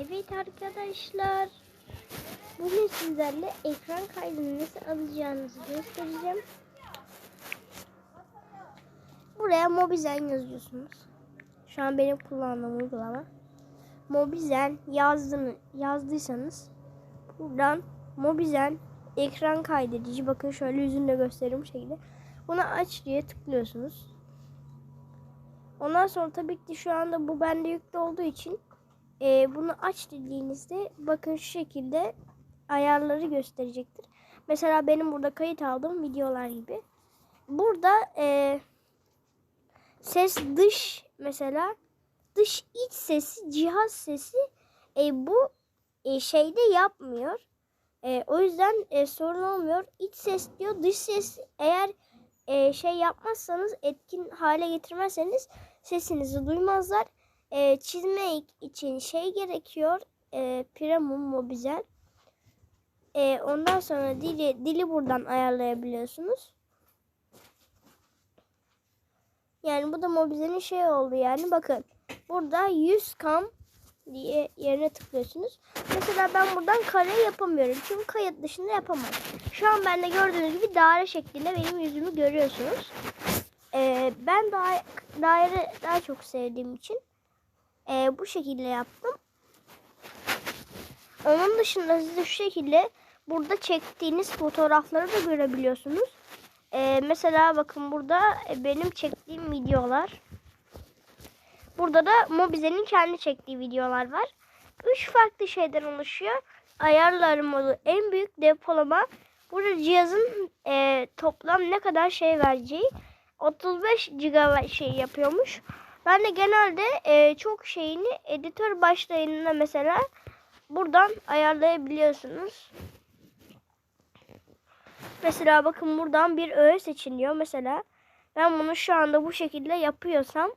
Evet arkadaşlar. Bugün sizlerle ekran kaydını nasıl alacağınızı göstereceğim. Buraya Mobizen yazıyorsunuz. Şu an benim kullandığım uygulama. Mobizen yazdığını, yazdıysanız buradan Mobizen ekran kaydedici bakın şöyle yüzünde göstereyim şekilde. Buna aç diye tıklıyorsunuz. Ondan sonra tabii ki şu anda bu bende yüklü olduğu için e, bunu aç dediğinizde bakın şu şekilde ayarları gösterecektir. Mesela benim burada kayıt aldığım videolar gibi. Burada e, ses dış mesela dış iç sesi cihaz sesi e, bu e, şeyde yapmıyor. E, o yüzden e, sorun olmuyor. İç ses diyor dış ses eğer e, şey yapmazsanız etkin hale getirmezseniz sesinizi duymazlar. E, çizmek için şey gerekiyor. E, Premium Mobizen. E, ondan sonra dili dili buradan ayarlayabiliyorsunuz. Yani bu da Mobizen'in şey oldu yani bakın. Burada 100 kam diye yerine tıklıyorsunuz. Mesela ben buradan kare yapamıyorum. Çünkü kayıt dışında yapamam. Şu an bende gördüğünüz gibi daire şeklinde benim yüzümü görüyorsunuz. Ee, ben da daire daha çok sevdiğim için e, bu şekilde yaptım. Onun dışında size şu şekilde burada çektiğiniz fotoğrafları da görebiliyorsunuz. Ee, mesela bakın burada e, benim çektiğim videolar. Burada da Mobizen'in kendi çektiği videolar var. Üç farklı şeyden oluşuyor. Ayarlar modu, en büyük depolama. Burada cihazın e, toplam ne kadar şey vereceği. 35 GB şey yapıyormuş. Ben de genelde e, çok şeyini editör başlayınca mesela buradan ayarlayabiliyorsunuz. Mesela bakın buradan bir öğe seçiliyor. Mesela ben bunu şu anda bu şekilde yapıyorsam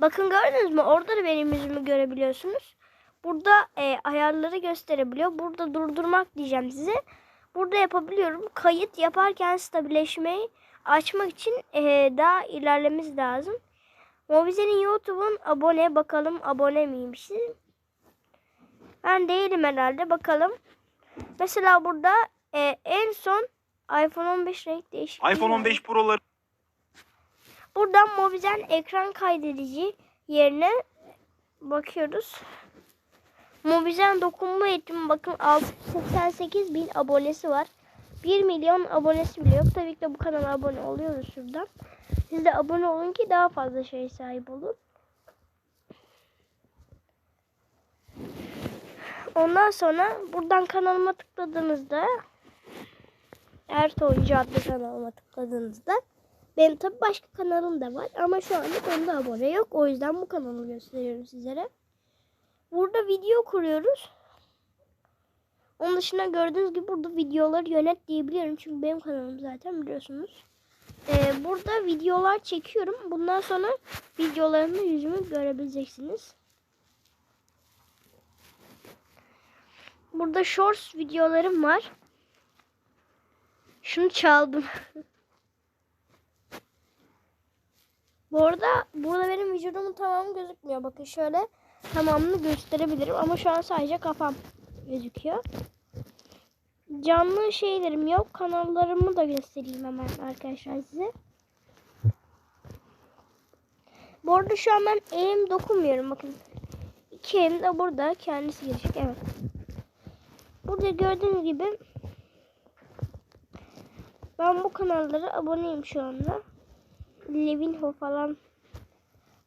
bakın gördünüz mü? Orada da benim yüzümü görebiliyorsunuz. Burada e, ayarları gösterebiliyor. Burada durdurmak diyeceğim size. Burada yapabiliyorum. Kayıt yaparken stabilleşmeyi açmak için e, daha ilerlememiz lazım. Mobize'nin YouTube'un abone bakalım abone miymişsin? Ben değilim herhalde bakalım. Mesela burada e, en son iPhone 15 renk değişikliği iPhone var. 15 Pro'ları Buradan Mobizen ekran kaydedici yerine bakıyoruz. Mobizen dokunma eğitimi bakın 688 bin abonesi var. 1 milyon abonesi bile yok. Tabii ki de bu kanala abone oluyoruz şuradan. Siz de abone olun ki daha fazla şey sahip olun. Ondan sonra buradan kanalıma tıkladığınızda Ert Oyuncu adlı kanalıma tıkladığınızda benim tabi başka kanalım da var ama şu anda onda abone yok. O yüzden bu kanalı gösteriyorum sizlere. Burada video kuruyoruz. Onun dışında gördüğünüz gibi burada videoları yönet diyebiliyorum. Çünkü benim kanalım zaten biliyorsunuz. Ee, burada videolar çekiyorum. Bundan sonra videolarımda yüzümü görebileceksiniz. Burada shorts videolarım var. Şunu çaldım. Bu arada burada benim vücudumun tamamı gözükmüyor. Bakın şöyle tamamını gösterebilirim ama şu an sadece kafam gözüküyor. Canlı şeylerim yok. Kanallarımı da göstereyim hemen arkadaşlar size. Bu arada şu an ben elim dokunmuyorum. Bakın iki elim de burada. Kendisi gelecek. Evet. Burada gördüğünüz gibi ben bu kanallara aboneyim şu anda. Levinho falan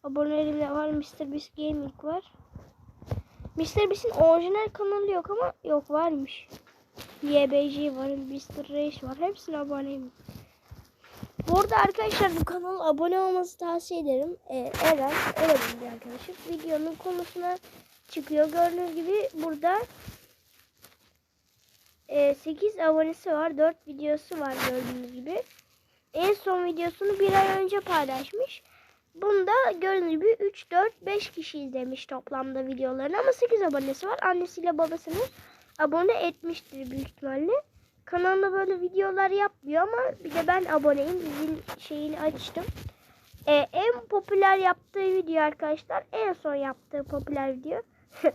abonelerim var. Mr. Beast Gaming var. Mr. Beast'in orijinal kanalı yok ama yok varmış. YBG var, Mr. Race var. Hepsine aboneyim. Bu arada arkadaşlar bu kanala abone olmanızı tavsiye ederim. Ee, Eren, Eren'in bir arkadaşım. Videonun konusuna çıkıyor. Gördüğünüz gibi burada e, 8 abonesi var. 4 videosu var gördüğünüz gibi. En son videosunu bir ay önce paylaşmış. Bunda gördüğünüz gibi 3, 4, 5 kişi izlemiş toplamda videolarını ama 8 abonesi var. Annesiyle babasını abone etmiştir büyük ihtimalle. Kanalında böyle videolar yapmıyor ama bir de ben aboneyim. Zil şeyini açtım. e, en popüler yaptığı video arkadaşlar. En son yaptığı popüler video.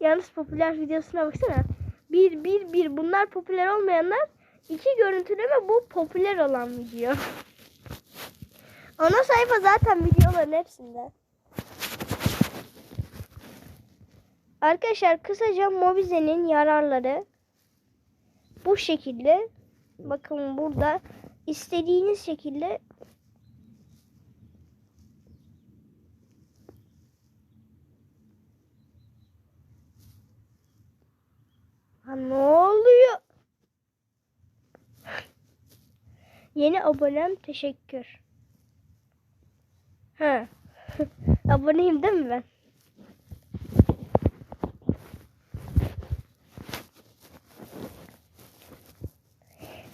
Yalnız popüler videosuna baksana. Bir, bir, bir. Bunlar popüler olmayanlar. iki görüntüleme bu popüler olan video. Ana sayfa zaten videoların hepsinde. Arkadaşlar kısaca Mobize'nin yararları bu şekilde. Bakın burada istediğiniz şekilde Ha, ne oluyor? Yeni abonem teşekkür. Ha. Aboneyim değil mi ben?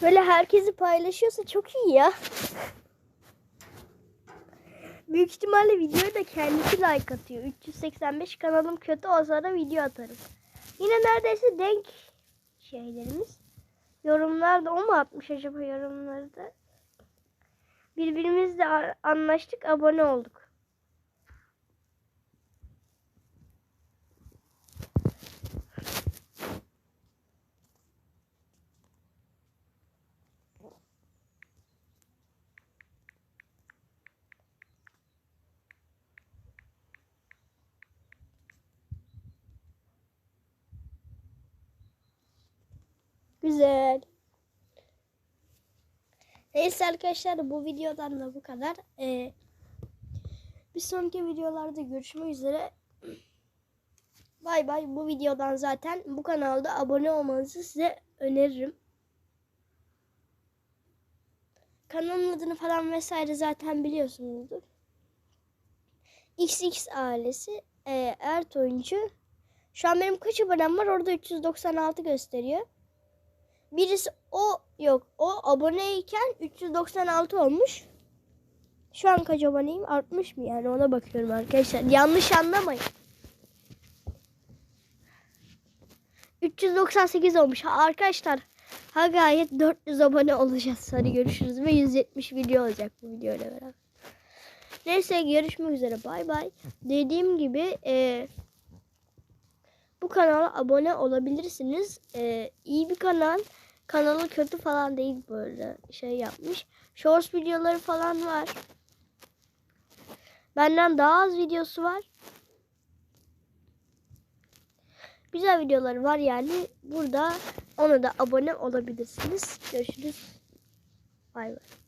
Böyle herkesi paylaşıyorsa çok iyi ya. Büyük ihtimalle videoyu da kendisi like atıyor. 385 kanalım kötü olsa da video atarım. Yine neredeyse denk şeylerimiz. Yorumlarda o mu atmış acaba yorumları da? Birbirimizle anlaştık, abone olduk. Güzel. Neyse arkadaşlar bu videodan da bu kadar. Ee, bir sonraki videolarda görüşmek üzere. Bay bay. Bu videodan zaten bu kanalda abone olmanızı size öneririm. Kanalın adını falan vesaire zaten biliyorsunuzdur. XX ailesi e, Ert oyuncu. Şu an benim kaç abonem var? Orada 396 gösteriyor. Birisi o yok. O aboneyken 396 olmuş. Şu an kaç aboneyim? Artmış mı yani? Ona bakıyorum arkadaşlar. Yanlış anlamayın. 398 olmuş. Ha, arkadaşlar ha gayet 400 abone olacağız. Hadi görüşürüz ve 170 video olacak bu videoyla beraber. Neyse görüşmek üzere. Bay bay. Dediğim gibi e, bu kanala abone olabilirsiniz. E, iyi bir kanal. Kanalı kötü falan değil böyle şey yapmış. Shorts videoları falan var. Benden daha az videosu var. Güzel videoları var yani. Burada ona da abone olabilirsiniz. Görüşürüz. Bay bay.